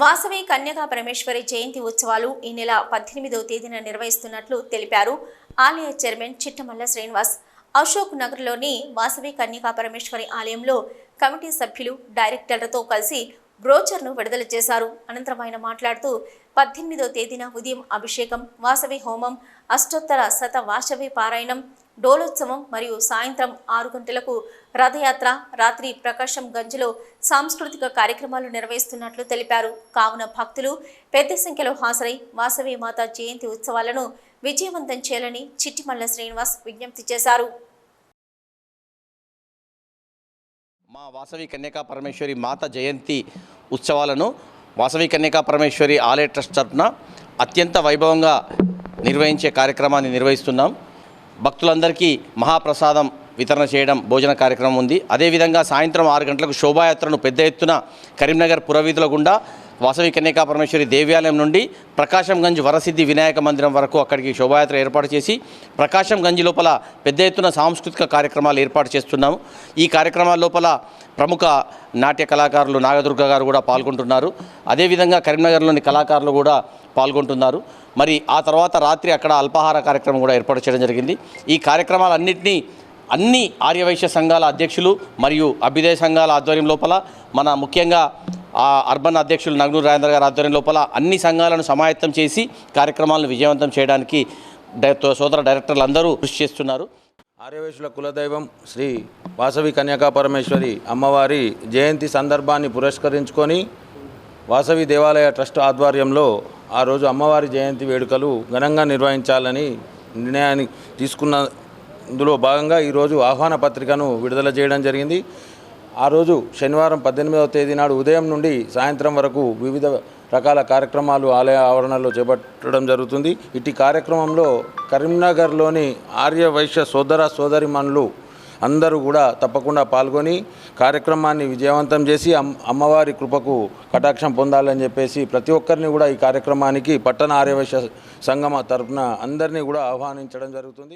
వాసవి కన్యకా పరమేశ్వరి జయంతి ఉత్సవాలు ఈ నెల పద్దెనిమిదవ తేదీన నిర్వహిస్తున్నట్లు తెలిపారు. ఆలయ చైర్మన్ చిట్టమల్ల శ్రీనివాస్ అశోక్ నగర్లోని వాసవి కన్యకా పరమేశ్వరి ఆలయంలో కమిటీ సభ్యులు డైరెక్టర్లతో కలిసి బ్రోచర్ను విడుదల చేశారు. అనంతరం ఆయన మాట్లాడుతూ పద్దెనిమిదో తేదీన ఉదయం అభిషేకం వాసవి హోమం అష్టోత్తర శత వాసవి పారాయణం డోలోత్సవం మరియు సాయంత్రం ఆరు గంటలకు రథయాత్ర రాత్రి ప్రకాశం గంజ్లో సాంస్కృతిక కార్యక్రమాలు నిర్వహిస్తున్నట్లు తెలిపారు. కావున భక్తులు పెద్ద సంఖ్యలో హాజరై వాసవి మాత జయంతి ఉత్సవాలను విజయవంతం చేయాలని చిట్టిమల్ల శ్రీనివాస్ విజ్ఞప్తి చేశారు. మా వాసవి కన్యకా పరమేశ్వరి మాత జయంతి ఉత్సవాలను వాసవి కన్యకా పరమేశ్వరి ఆలయ ట్రస్ట్ తరఫున అత్యంత వైభవంగా నిర్వహించే కార్యక్రమాన్ని నిర్వహిస్తున్నాం. భక్తులందరికీ మహాప్రసాదం వితరణ చేయడం భోజన కార్యక్రమం ఉంది. అదేవిధంగా సాయంత్రం ఆరు గంటలకు శోభాయాత్రను పెద్ద ఎత్తున కరీంనగర్ పురవీధుల గుండా వాసవి కన్యకా పరమేశ్వరి దేవాలయం నుండి ప్రకాశం గంజ్ వరసిద్ధి వినాయక మందిరం వరకు అక్కడికి శోభాయాత్ర ఏర్పాటు చేసి ప్రకాశం గంజ్ లోపల పెద్ద ఎత్తున సాంస్కృతిక కార్యక్రమాలు ఏర్పాటు చేస్తున్నాము. ఈ కార్యక్రమాల లోపల ప్రముఖ నాట్య కళాకారులు నాగదుర్గ గారు కూడా పాల్గొంటున్నారు. అదేవిధంగా కరీంనగర్లోని కళాకారులు కూడా పాల్గొంటున్నారు. మరి ఆ తర్వాత రాత్రి అక్కడ అల్పాహార కార్యక్రమం కూడా ఏర్పాటు చేయడం జరిగింది. ఈ కార్యక్రమాలన్నింటినీ అన్ని ఆర్యవైశ్య సంఘాల అధ్యక్షులు మరియు అభ్యుదయ సంఘాల ఆధ్వర్యం లోపల మన ముఖ్యంగా ఆ అర్బన్ అధ్యక్షులు నగ్నూర్ రాజేంద్ర గారి ఆధ్వర్యం లోపల అన్ని సంఘాలను సమాయత్తం చేసి కార్యక్రమాలను విజయవంతం చేయడానికి సోదర డైరెక్టర్లు అందరూ కృషి చేస్తున్నారు. ఆర్యవేశుల కులదైవం శ్రీ వాసవి కన్యాకాపరమేశ్వరి అమ్మవారి జయంతి సందర్భాన్ని పురస్కరించుకొని వాసవి దేవాలయ ట్రస్ట్ ఆధ్వర్యంలో ఆ రోజు అమ్మవారి జయంతి వేడుకలు ఘనంగా నిర్వహించాలని నిర్ణయాన్ని తీసుకున్నందులో భాగంగా ఈరోజు ఆహ్వాన పత్రికను విడుదల చేయడం జరిగింది. ఆ రోజు శనివారం పద్దెనిమిదవ తేదీ నాడు ఉదయం నుండి సాయంత్రం వరకు వివిధ రకాల కార్యక్రమాలు ఆలయ ఆవరణలో చేపట్టడం జరుగుతుంది. ఇటు కార్యక్రమంలో కరీంనగర్లోని ఆర్య వైశ్య సోదర సోదరిమణులు అందరూ కూడా తప్పకుండా పాల్గొని కార్యక్రమాన్ని విజయవంతం చేసి అమ్ అమ్మవారి కృపకు కటాక్షం పొందాలని చెప్పేసి ప్రతి ఒక్కరిని కూడా ఈ కార్యక్రమానికి పట్టణ ఆర్యవైశ్య సంగమ తరఫున అందరినీ కూడా ఆహ్వానించడం జరుగుతుంది.